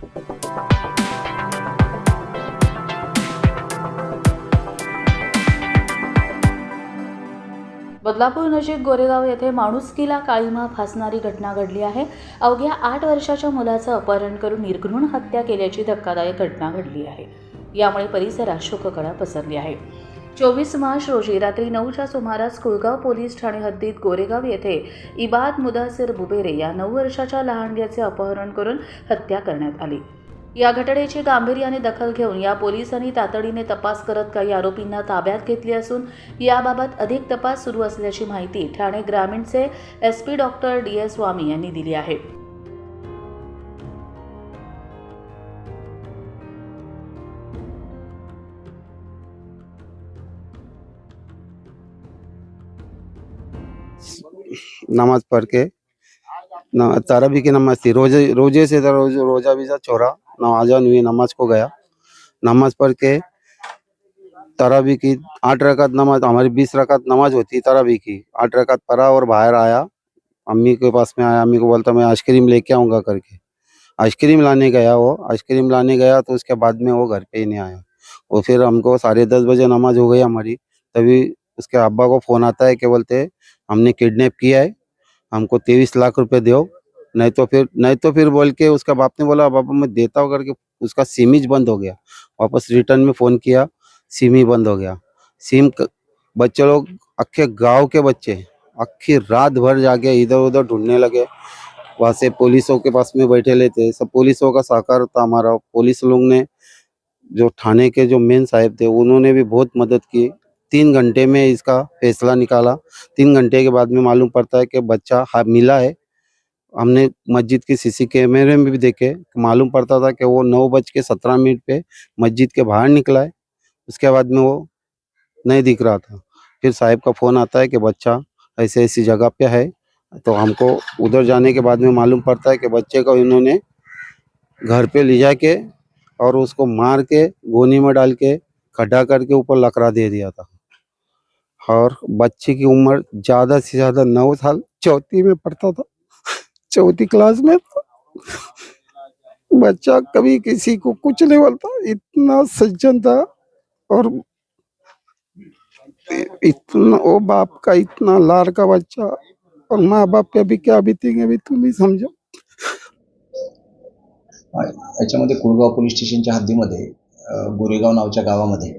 बदलापूर नजीक गोरेगाव येथे माणुसकीला काळीमा फासणारी घटना घडली आहे. अवघ्या आठ वर्षाच्या मुलाचं अपहरण करून निर्घृण हत्या केल्याची धक्कादायक घटना घडली आहे. यामुळे परिसरात शोककळा पसरली आहे. चोवीस मार्च रोजी रात्री नऊच्या सुमारास कुळगाव पोलीस ठाणे हद्दीत गोरेगाव येथे इबाद मुदासिर बुबेरे या नऊ वर्षाच्या लहानग्याचे अपहरण करून हत्या करण्यात आली. या घटनेची गांभीर्याने दखल घेऊन या पोलिसांनी तातडीने तपास करत काही आरोपींना ताब्यात घेतले असून याबाबत अधिक तपास सुरू असल्याची माहिती ठाणे ग्रामीणचे S P doctor D S Swami यांनी दिली आहे. नमाज़ पढ़ के ताराबी की नमाज़ थी। रोज़े रोज़े से रोज, रोजा भी था छोरा नमाजान हुई, नमाज़ को गया। नमाज़ पढ़ के ताराबी की आठ रकात नमाज़, हमारी बीस रकात नमाज़ होती ताराबी की। आठ रकात पढ़ा और बाहर आया। अम्मी के पास में आया, अम्मी को बोलता, मैं आइसक्रीम लेके आऊँगा करके। आइसक्रीम लाने गया वो। आइसक्रीम लाने गया तो उसके बाद में वो घर पे ही नहीं आया। और फिर हमको साढ़े दस बजे नमाज़ हो गई हमारी। तभी उसके अब्बा को फ़ोन आता है कि बोलते हमने किडनैप किया है, हमको तेईस लाख रुपए दो। नहीं तो फिर, नहीं तो फिर बोल के उसका बाप ने बोला, बाबा, मैं देता हूँ करके। उसका सिम ही बंद हो गया। वापस रिटर्न में फ़ोन किया, सिम ही बंद हो गया। सिम बच्चे लोग अक्खे गाँव के बच्चे अक्खी रात भर जाके इधर उधर ढूँढने लगे। वहाँ से पुलिसों के पास में बैठे लेते सब पुलिसों का साकार था हमारा। पुलिस लोग ने, जो थाने के जो मेन साहब थे, उन्होंने भी बहुत मदद की। तीन घंटे में इसका फैसला निकाला। तीन घंटे के बाद में मालूम पड़ता है कि बच्चा हाँ मिला है। हमने मस्जिद के सीसी कैमरे में भी देखे। मालूम पड़ता था कि वो नौ बज के सत्रह मिनट पे मस्जिद के बाहर निकला है। उसके बाद में वो नहीं दिख रहा था। फिर साहब का फ़ोन आता है कि बच्चा ऐसे ऐसी जगह पे है। तो हमको उधर जाने के बाद में मालूम पड़ता है कि बच्चे को इन्होंने घर पे ले जाके और उसको मार के गोनी में डाल के खड्डा करके ऊपर लकड़ा दे दिया था। और बच्चे की उम्र ज़्यादा से ज़्यादा नौ साल चौथी में पढ़ता था, चौथी क्लास में बच्चा कभी किसी को कुछ नहीं बोलता, इतना सज्जन था और इतना वो बाप का इतना लार का बच्चा और माँ बाप पे अभी क्या बीतेंगे, अभी तुम ही समझो। याच्यामध्ये कुळगाव पोलीस स्टेशनच्या हद्दीमध्ये गोरेगाव नावच्या गावामध्ये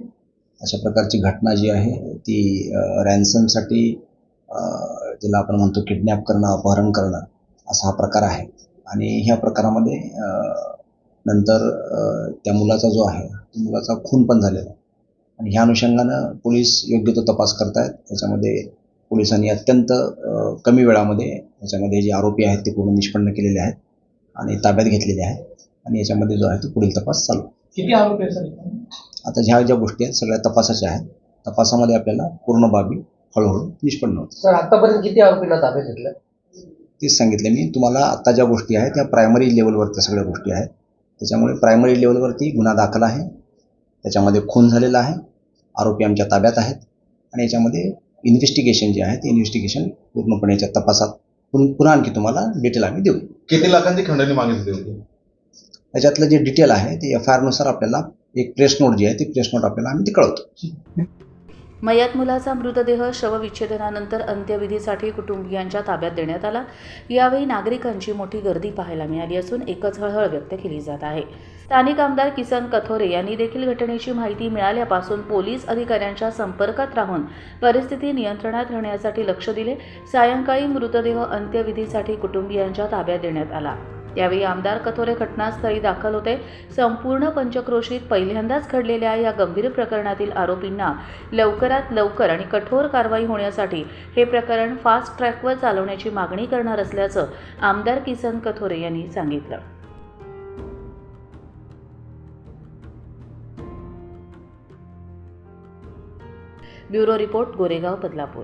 अशा प्रकारची घटना जी आहे ती रॅन्समसाठी ज्याला आपण म्हणतो किडनॅप करणं अपहरण करणं असा हा प्रकार आहे. आणि ह्या प्रकारामध्ये नंतर त्या मुलाचा जो आहे त्या मुलाचा खून पण झालेला आहे. आणि ह्या अनुषंगानं पोलीस योग्य तो तपास करतायत. त्याच्यामध्ये पोलिसांनी अत्यंत कमी वेळामध्ये याच्यामध्ये जे आरोपी आहेत ते पूर्ण निष्पन्न केलेले आहेत आणि ताब्यात घेतलेले आहेत. आणि याच्यामध्ये जो आहे तो पुढील तपास चालू किती आरोपी आहेत आता ह्या ज्या गोष्टी आहेत सगळ्या तपासाच्या आहेत तपासामध्ये आपल्याला पूर्ण बाबी हळूहळू निष्पन्न होतात सर आतापर्यंत किती आरोपींना ताब्यात घेतलं? तेच सांगितले मी. तुम्हाला आता ज्या गोष्टी आहेत त्या प्रायमरी लेवलवरच्या सगळ्या गोष्टी आहेत. त्याच्यामुळे प्रायमरी लेवलवरती गुन्हा दाखल आहे. त्याच्यामध्ये खून झालेला आहे. आरोपी आमच्या ताब्यात आहेत. आणि याच्यामध्ये इन्व्हेस्टिगेशन जे आहे ते इन्व्हेस्टिगेशन पूर्णपणे याच्या तपासात पुन- पुन्हा आणखी तुम्हाला डिटेल आम्ही देऊ. किती लाखांची खंडणी मागितली होती? त्याच्यातलं जे डिटेल आहे ते एफ आय आरनुसार आपल्याला एक प्रेस नोट जी आहे ती प्रेस नोट आपल्याला आम्ही ती कळवतो. मयत मुलाचा मृतदेह शवविच्छेदनानंतर अंत्यविधीसाठी कुटुंबियांच्या ताब्यात देण्यात आला. यावेळी नागरिकांची मोठी गर्दी पाहायला मिळाली असून एकच हळहळ व्यक्त केली जात आहे. स्थानिक आमदार किसन कथोरे यांनी देखील घटनेची माहिती मिळाल्यापासून पोलीस अधिकाऱ्यांच्या संपर्कात राहून परिस्थिती नियंत्रणात राहण्यासाठी लक्ष दिले. सायंकाळी मृतदेह अंत्यविधीसाठी कुटुंबियांच्या ताब्यात देण्यात आला. यावेळी आमदार कथोरे घटनास्थळी दाखल होते. संपूर्ण पंचक्रोशीत पहिल्यांदाच घडलेल्या या गंभीर प्रकरणातील आरोपींना लवकरात लवकर आणि कठोर कारवाई होण्यासाठी हे प्रकरण फास्ट ट्रॅकवर चालवण्याची मागणी करणार असल्याचं आमदार किसन कथोरे यांनी सांगितलं. Bureau report Goregaon Badlapur.